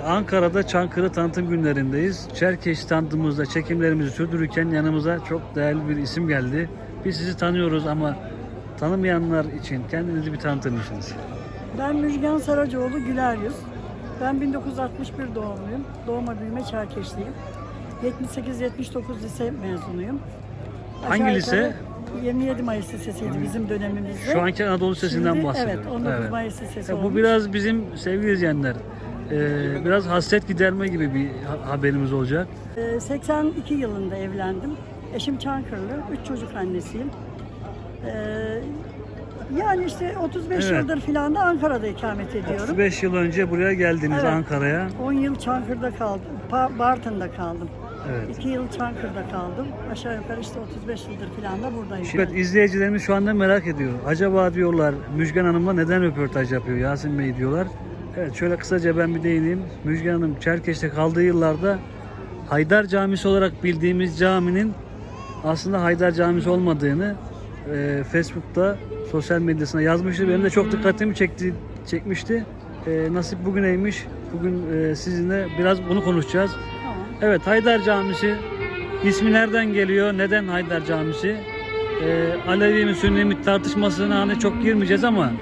Ankara'da Çankırı tanıtım günlerindeyiz. Çerkeş standımızda çekimlerimizi sürdürürken yanımıza çok değerli bir isim geldi. Biz sizi tanıyoruz ama tanımayanlar için kendinizi bir tanıtır mısınız? Ben Müjgan Saracoğlu Güler Yüz. Ben 1961 doğumluyum. Doğma büyüme Çerkeşliyim. 78-79 lise mezunuyum. Hangi Aşağı lise? yukarı 27 Mayıs Lisesi'ydi bizim dönemimizde. Şu anki Anadolu Sesi'nden Şimdi, bahsediyorum. Evet, 19 Mayıs Lisesi Ya bu olmuş. biraz bizim sevgili izleyenler, e, biraz hasret giderme gibi bir ha- haberimiz olacak. Ee, 82 yılında evlendim. Eşim Çankırılı, 3 çocuk annesiyim. Ee, yani işte 35 Evet. yıldır filan da Ankara'da ikamet ediyorum. 35 yıl önce buraya geldiniz Evet. Ankara'ya. 10 yıl Çankırı'da kaldım. Bartın'da kaldım. Evet. 2 yıl Çankırı'da kaldım. Aşağı yukarı işte 35 yıldır falan da buradayım. Evet izleyicilerimiz şu anda merak ediyor. Acaba diyorlar Müjgan Hanım'la neden röportaj yapıyor Yasin Bey diyorlar. Evet şöyle kısaca ben bir değineyim. Müjgan Hanım Çerkeş'te kaldığı yıllarda Haydar Camisi olarak bildiğimiz caminin aslında Haydar Camisi olmadığını e, Facebook'ta sosyal medyasına yazmıştı. Benim de çok dikkatimi çekti, çekmişti. E, nasip bugüneymiş. Bugün e, sizinle biraz bunu konuşacağız. Tamam. Evet Haydar Camisi ismi nereden geliyor? Neden Haydar Camisi? Ee, Alevi mi Sünni mi tartışmasına hani çok girmeyeceğiz ama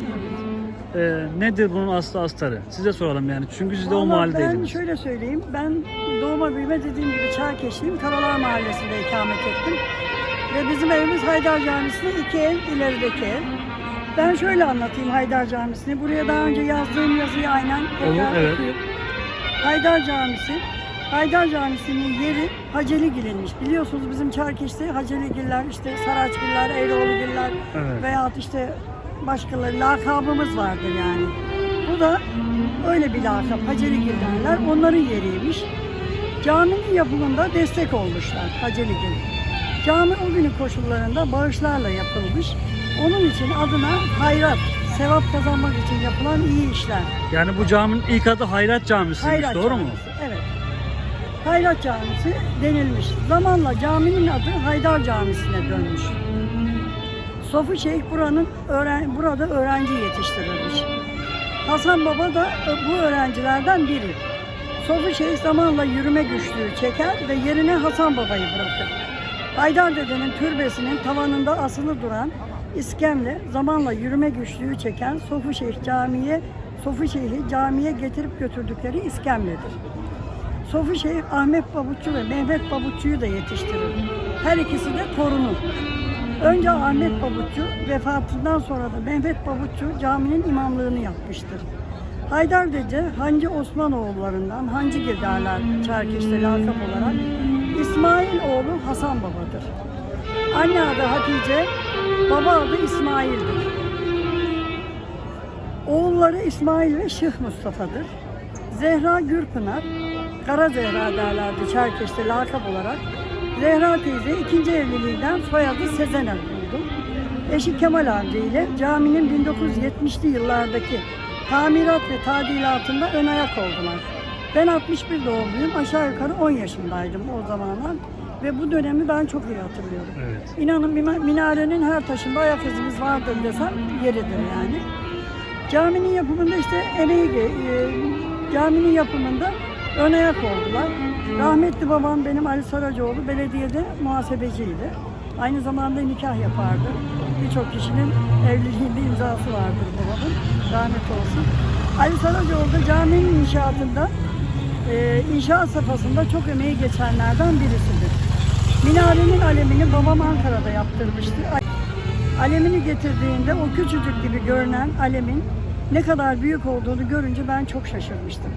e, nedir bunun aslı astarı? Size soralım yani çünkü siz de o Vallahi mahalledeydiniz. Ben şöyle söyleyeyim. Ben doğma büyüme dediğim gibi Çerkeşliyim. Karalar Mahallesi'nde ikamet ettim. Ve bizim evimiz Haydar Camisi'ne iki ev ilerideki ev. Ben şöyle anlatayım Haydar Camisi'ni. Buraya daha önce yazdığım yazıyı aynen tekrar Olur, evet. Haydar Camisi. Haydar Camisi'nin yeri Haceligil'inmiş. Biliyorsunuz bizim Çerkeş'te Haceligiller, işte Saraçgiller, Eroğlugiller Evet. veyahut işte başkaları lakabımız vardır yani. Bu da öyle bir lakap. Haceligil derler. Onların yeriymiş. Caminin yapımında destek olmuşlar Haceligil. Cami o günün koşullarında bağışlarla yapılmış. Onun için adına hayrat, sevap kazanmak için yapılan iyi işler. Yani bu caminin ilk adı Hayrat Camisi'ymiş Hayrat doğru mu? Camisi, Evet. Hayrat Camisi denilmiş. Zamanla caminin adı Haydar Camisi'ne dönmüş. Sofu Şeyh buranın öğren burada öğrenci yetiştirilmiş. Hasan Baba da e, bu öğrencilerden biri. Sofu Şeyh zamanla yürüme güçlüğü çeker ve yerine Hasan Baba'yı bırakır. Haydar dedenin türbesinin tavanında asılı duran iskemle zamanla yürüme güçlüğü çeken Sofu Şeyh camiye Sofu Şeyh'i camiye getirip götürdükleri iskemledir. Sofu Şeyh Ahmet Babutçu ve Mehmet Babutçu'yu da yetiştirir. Her ikisi de torunu. Önce Ahmet Babutçu, vefatından sonra da Mehmet Babutçu caminin imamlığını yapmıştır. Haydar Dede, Hancı Osmanoğullarından, Hancıgil derler Çerkeş'te lakap olarak. İsmail oğlu Hasan Baba'dır. Anne adı Hatice, baba adı İsmail'dir. Oğulları İsmail ve Şıh Mustafa'dır. Zehra Gürpınar, Kara Zehra derlerdi Çerkeş'te lakap olarak. Zehra teyze ikinci evliliğinden soyadı Sezener buldu. Eşi Kemal amca ile caminin 1970'li yıllardaki tamirat ve tadilatında ön ayak oldular. Ben 61 doğumluyum. Aşağı yukarı 10 yaşındaydım o zamanlar. Ve bu dönemi ben çok iyi hatırlıyorum. Evet. İnanın mina- minarenin her taşında ayak izimiz vardır desem yeridir yani. Caminin yapımında işte emeği, e, caminin yapımında ön ayak oldular. Rahmetli babam benim Ali Saracoğlu belediyede muhasebeciydi. Aynı zamanda nikah yapardı. Birçok kişinin evliliğinde imzası vardır babamın. Rahmet olsun. Ali Saracoğlu caminin inşaatında, e, inşaat safhasında çok emeği geçenlerden birisidir. Minarenin alemini babam Ankara'da yaptırmıştı. Alemini getirdiğinde o küçücük gibi görünen alemin ne kadar büyük olduğunu görünce ben çok şaşırmıştım.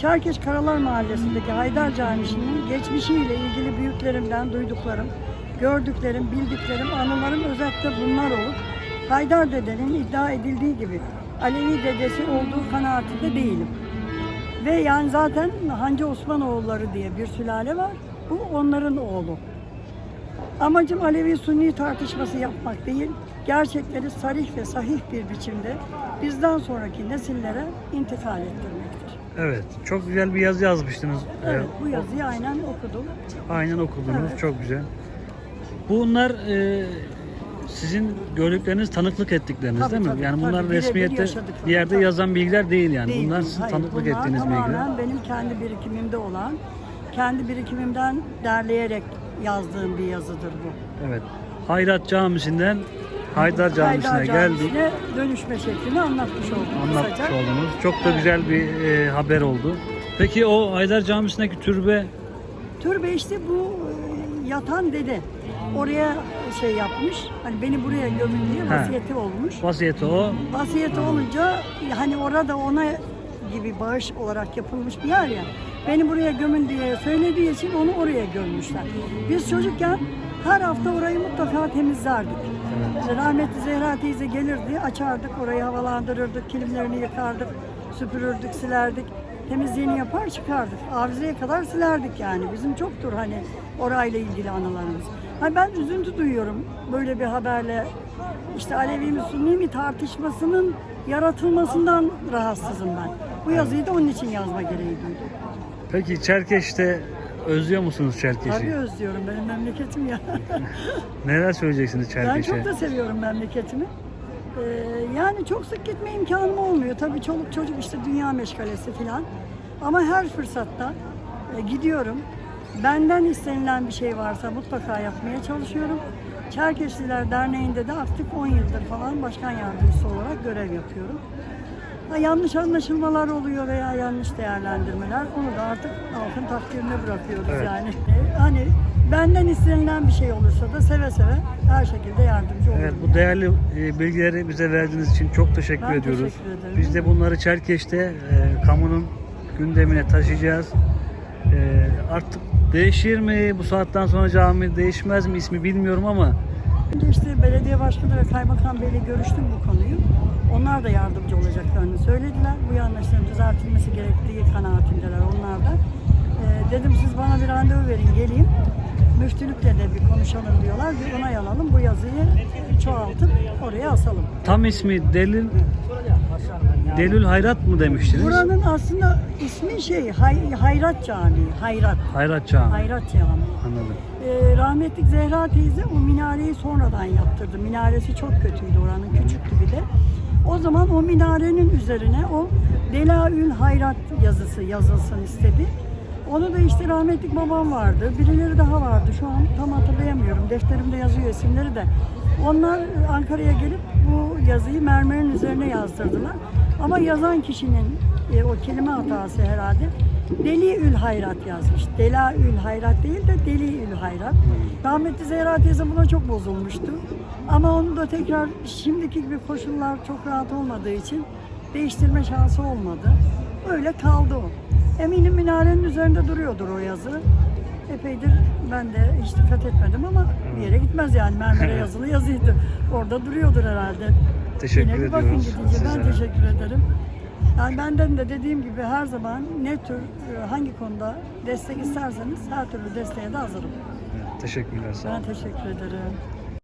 Çerkeş Karalar Mahallesi'ndeki Haydar Camisi'nin geçmişiyle ilgili büyüklerimden duyduklarım, gördüklerim, bildiklerim, anılarım özetle bunlar olup Haydar dedenin iddia edildiği gibi Alevi dedesi olduğu kanaatinde değilim. Ve yani zaten Hancı Osmanoğulları diye bir sülale var. Bu onların oğlu. Amacım Alevi Sunni tartışması yapmak değil, gerçekleri sarih ve sahih bir biçimde bizden sonraki nesillere intikal ettirmektir. Evet. Çok güzel bir yazı yazmıştınız. Evet, Ee, bu yazıyı aynen okudum. Aynen okudunuz. Evet. Çok güzel. Bunlar e, sizin gördükleriniz tanıklık ettikleriniz Tabii, değil mi? tabii, yani tabii. bunlar Birebir resmiyette bir yerde tabii. yazan bilgiler değil yani. Değil, bunlar sizin Hayır, tanıklık bunlar ettiğiniz bilgiler. tamamen benim kendi birikimimde olan, kendi birikimimden derleyerek yazdığım bir yazıdır bu. Evet. Hayrat Camisi'nden Haydar Camisi'ne geldik. Dönüşme şeklini anlatmış oldum Anlatmış kısaca. oldunuz. Çok da güzel bir e, haber oldu. Peki o Haydar Camisi'ndeki türbe Türbe işte bu e, yatan dede. Oraya şey yapmış. Hani beni buraya gömün diye vasiyeti olmuş. vasiyeti o. Vasiyeti olunca hani orada ona gibi bağış olarak yapılmış bir yer ya. Beni buraya gömün diye söylediği için onu oraya gömmüşler. Biz çocukken her hafta orayı mutlaka temizlerdik. İşte Rahmetli Zehra teyze gelirdi, açardık, orayı havalandırırdık, kilimlerini yıkardık, süpürürdük, silerdik. Temizliğini yapar çıkardık. Avizeye kadar silerdik yani. Bizim çoktur hani orayla ilgili anılarımız. Hani ben üzüntü duyuyorum böyle bir haberle. İşte Alevi mi Sünni mi tartışmasının yaratılmasından rahatsızım ben. Bu yazıyı da onun için yazma gereği duydum. Peki Çerkeş'te özlüyor musunuz Çerkeş'i? Tabii özlüyorum benim memleketim ya. Neler söyleyeceksiniz Ben Çerkeş'e? çok da seviyorum memleketimi. Ee, yani çok sık gitme imkanım olmuyor. Tabii çoluk çocuk işte dünya meşgalesi falan. Ama her fırsatta e, gidiyorum. Benden istenilen bir şey varsa mutlaka yapmaya çalışıyorum. Çerkeşliler Derneği'nde de aktif 10 yıldır falan başkan yardımcısı olarak görev yapıyorum. Ha, yanlış anlaşılmalar oluyor veya yanlış değerlendirmeler. Onu da artık halkın takdirine bırakıyoruz Evet. yani. E, Hani benden istenilen bir şey olursa da seve seve her şekilde yardımcı olurum. Evet bu değerli e, bilgileri bize verdiğiniz için çok teşekkür Ben ediyoruz. teşekkür ederim. Biz de bunları Çerkeş'te e, kamunun gündemine taşıyacağız. E, artık değişir mi? Bu saatten sonra cami değişmez mi ismi bilmiyorum ama Önce işte belediye başkanı ve kaymakam beyle görüştüm bu konuyu. Onlar da yardımcı olacaklarını söylediler. Bu yanlışların düzeltilmesi gerektiği kanaatindeler onlar da. Ee, dedim siz bana bir randevu verin geleyim. Müftülükle de bir konuşalım diyorlar. Bir onay alalım. Bu yazıyı çoğaltıp oraya asalım. tam ismi Delil Delül Hayrat mı demiştiniz? Buranın aslında ismi şey Hay- Hayrat Camii. Hayrat. Hayrat Camii. Hayrat Camii. Anladım. Ee, rahmetlik Zehra teyze o minareyi sonradan yaptırdı. Minaresi çok kötüydü oranın, küçüktü bir de. O zaman o minarenin üzerine o Delaül Hayrat yazısı yazılsın istedi. Onu da işte rahmetlik babam vardı. Birileri daha vardı. Şu an tam hatırlayamıyorum. Defterimde yazıyor isimleri de. Onlar Ankara'ya gelip bu yazıyı mermerin üzerine yazdırdılar. Ama yazan kişinin e, o kelime hatası herhalde. Deliül Hayrat yazmış. Delaül Hayrat değil de Deliül Hayrat. Rahmetli Zehra teyze buna çok bozulmuştu. Ama onu da tekrar şimdiki gibi koşullar çok rahat olmadığı için değiştirme şansı olmadı. Öyle kaldı o. Eminim minarenin üzerinde duruyordur o yazı. Epeydir ben de hiç dikkat etmedim ama bir yere gitmez yani mermere yazılı yazıydı. Orada duruyordur herhalde. Teşekkür Yine bir bakın ediyoruz gidince ben teşekkür ederim. Yani benden de dediğim gibi her zaman ne tür e, hangi konuda destek isterseniz her türlü desteğe de hazırım. Teşekkürler. Sağ olun. Ben teşekkür ederim.